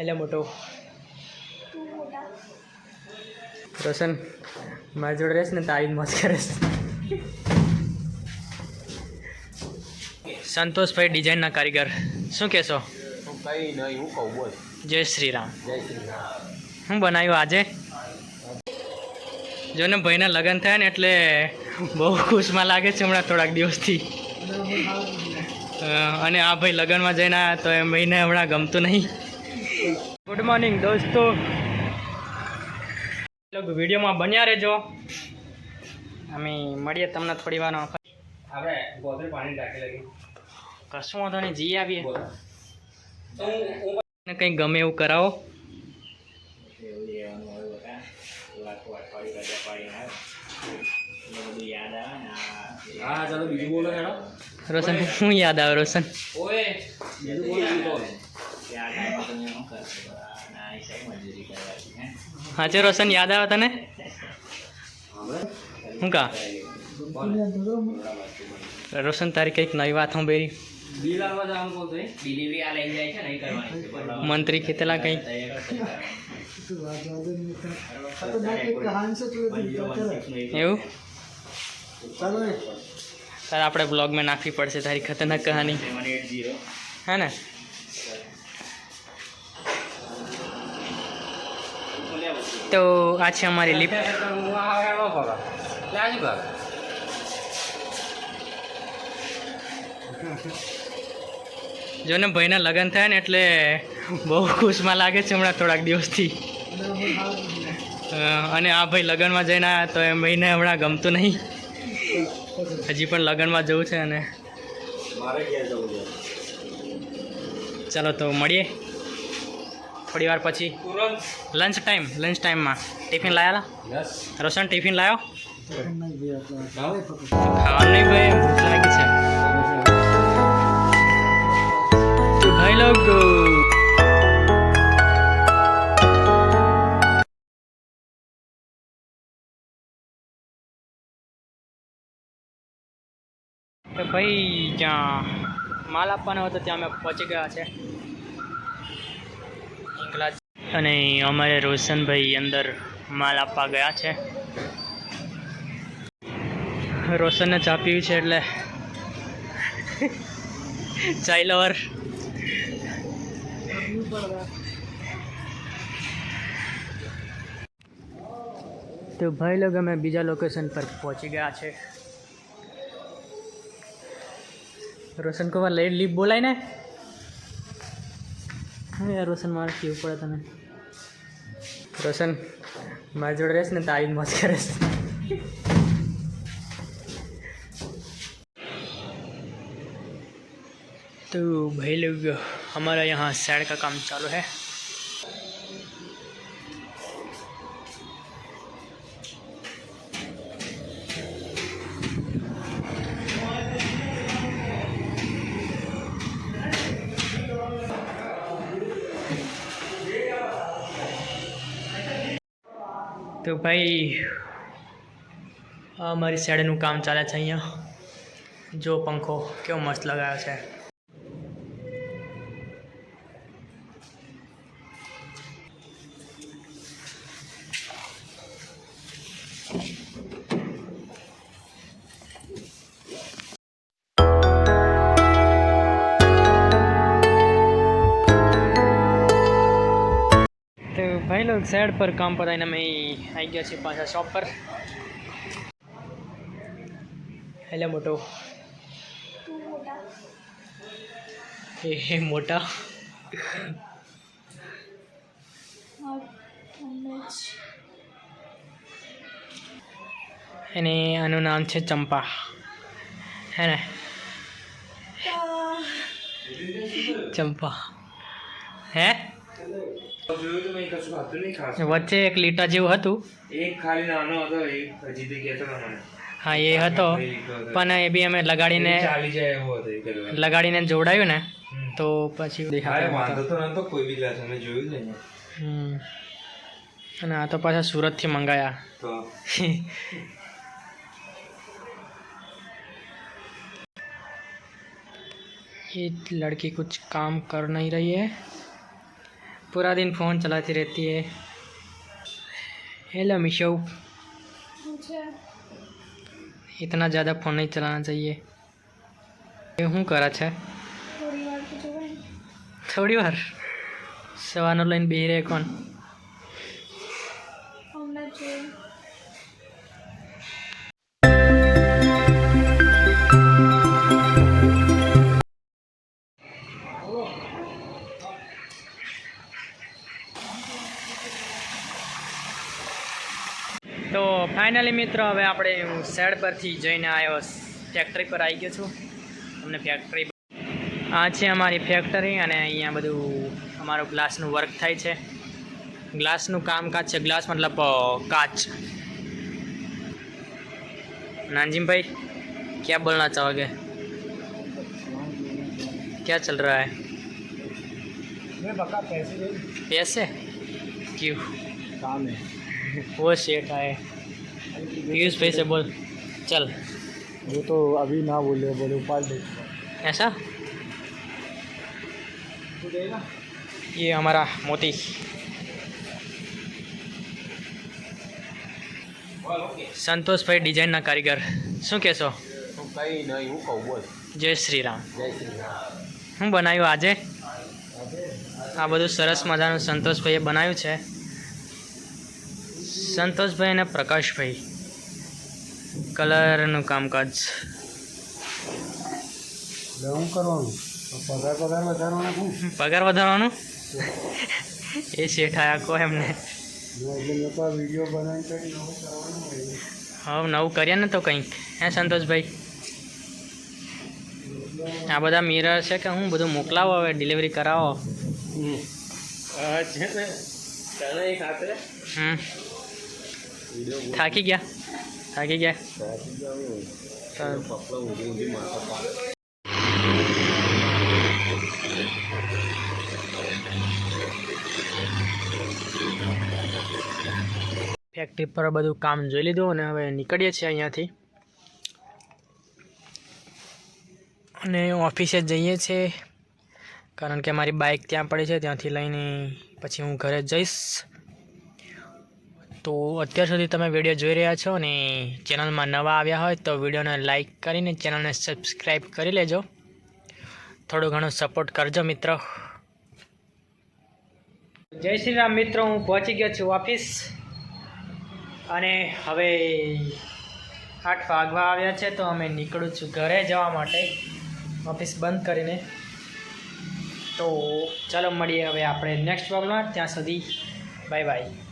એટલે મોટો. રોશન, મારી જોડે રહેશ ને તારી મોજ કરે સંતોષભાઈ ડિઝાઇનના કારીગર. શું કહેશો? કઈ નહીં હું કહું બોલ જય શ્રી રામ જય શ્રી રામ હું બનાવ્યું આજે? જો ને ભાઈના લગ્ન થયા ને એટલે બહુ ખુશમાં લાગે છે હમણાં થોડાક દિવસથી. અને આ ભાઈ લગ્નમાં જઈને તો એમ ભાઈને હમણાં ગમતું નહીં. ગુડ મોર્નિંગ દોસ્તો. વિડીયોમાં બન્યા રહેજો. અમે મળીએ તમને થોડી વાર આપણે ગોદરે પાણી ટાંકી લગી કશું વાંધો નહીં જઈ આવીએ. કંઈક ગમે એવું કરાવો. રોશન શું યાદ આવે રોશન? બોલો. હાચે રોશન યાદ આવે તને? શું કા? રોશન, તારી કંઈક નવી વાત હું બેરી. મંત્રી ખેતલા કંઈક. એવું? તારે આપણે બ્લોગમાં નાખવી પડશે, તારી ખતરનાક કહાની. હે ને? તો આ છે અમારી લિફ્ટ જો ને ભાઈના લગ્ન થયા ને એટલે બહુ ખુશમાં લાગે છે હમણાં થોડાક દિવસથી. અને આ ભાઈ લગ્નમાં જઈને આવ્યા તો એમ ભાઈને હમણાં ગમતું નહીં. હજી પણ લગ્નમાં જવું છે અને ચાલો તો મળીએ. થોડી વાર પછી લંચ ટાઈમ લંચ ટાઈમમાં. ટિફિન લાયા રોશન ટિફિન લાવ્યો લાવ ખાવાનું નહીં ભાઈ ભૂખ લાગી છે. તો ભાઈ લોકો તો ભાઈ જ્યાં માલ આપવાનો હતો ત્યાં અમે પહોંચી ગયા છે. ઇંગલા અને અમારે રોશનભાઈ અંદર માલ આપવા ગયા છે. રોશનને ચા પીવી છે એટલે. ચાઈ લવર તો ભાઈ લોકો, અમે બીજા લોકેશન પર પહોંચી ગયા છે. રોશન કુમાર લઈ લીપ બોલાય ને? યાર રોશન મારે કેવું પડે તને રોશન મારી જોડે રહેશ ને તો આવીને મોજ કરે तो भाई लोग हमारा यहाँ सैड का काम चालू है તો ભાઈ અમારી સાઈડનું કામ ચાલે છે અહીંયા. જો પંખો કેવો મસ્ત લગાવ્યો છે. લોગ સાઈડ પર કામ પતાવીને અમે આવી ગયા છીએ પાછા શોપ પર. એટલે મોટો. એ હે મોટા. અને આનું નામ છે ચંપા. હે ને? ચંપા. હે? વચ્ચે એક લીટા જેવું હતું એક ખાલી નાનો હતો એ હજી તો કહેતો હતો મને હા એ હતો પણ એ બી અમે લગાડીને એ ચાલી જાય એવો હતો એ કર્યો લગાડીને જોડાયું ને હમ. તો પછી અરે દેખાતો વાંધો નહોતો. તો નતો કોઈ બી ગ્લાસ અમે જોયું જ નહીં હમ. અને આ તો પાછા સુરતથી મંગાયા તો ये लड़की कुछ काम कर नहीं रही है पूरा दिन फ़ोन चलाती रहती है हेलो मिशो मुझे इतना ज़्यादा फ़ोन नहीं चलाना चाहिए એ શું કરે છે થોડી વાર તો જોવાય ને. થોડી વાર સવારનો લઈને બેહી રહે કોણ તો ફાઇનલી મિત્રો હવે આપણે હું શેડ પરથી જઈને આવ્યો ફેક્ટરી પર આવી ગયો છું અમને ફેક્ટરી આ છે અમારી ફેક્ટરી અને અહીંયા બધું અમારું ગ્લાસનું વર્ક થાય છે ગ્લાસનું કામકાજ છે ગ્લાસ મતલબ અ, કાચ नानजिम भाई क्या बोलना चाहोगे क्या चल रहा है पैसे क्यों काम है वो सेठ आए पीयूष भाई से बोल चल वो तो अभी ना बोले बोले उपाल दे ऐसा ये हमारा मोती સંતોષભાઈ ડિઝાઇનના કારીગર શું કહેશો કઈ નહીં હું કહું બોલ જય શ્રી રામ જય શ્રી રામ શું બનાવ્યું આજે આ બધું સરસ મજાનું સંતોષભાઈએ બનાવ્યું છે સંતોષભાઈ અને પ્રકાશભાઈ. કલરનું કામકાજ. કરવાનું? પગાર પગાર વધારવાનો પગાર વધારવાનું? એ શેઠ આખો એમને. કરી નવું કરવાનું હવે નવું કરીએ ને તો કંઈક. હે સંતોષભાઈ? આ બધા મિરર છે કે હું બધું મોકલાવો હવે ડિલિવરી કરાવો. છે ને તને હમ. થાકી ગયા. થાકી ગયા. ફેક્ટરી પર બધું કામ જોઈ લીધું અને હવે નીકળીએ છીએ અહીંયાથી. અને ઓફિસે જઈએ છીએ. કારણ કે મારી બાઇક ત્યાં પડી છે, ત્યાંથી લઈને પછી હું ઘરે જઈશ. તો અત્યાર સુધી તમે વીડિયો જોઈ રહ્યા છો અને ચેનલમાં નવા આવ્યા હોય તો વિડીયોને લાઇક કરીને ચેનલને સબસ્ક્રાઈબ કરી લેજો. થોડું ઘણું સપોર્ટ કરજો મિત્રો. જય શ્રી રામ મિત્રો, હું પહોંચી ગયો છું ઓફિસ. અને હવે આઠ વાગવા આવ્યા છે તો અમે નીકળું છું ઘરે જવા માટે. ઓફિસ બંધ કરીને. તો ચાલો મળીએ હવે આપણે નેક્સ્ટ વ્લોગમાં ત્યાં સુધી બાય બાય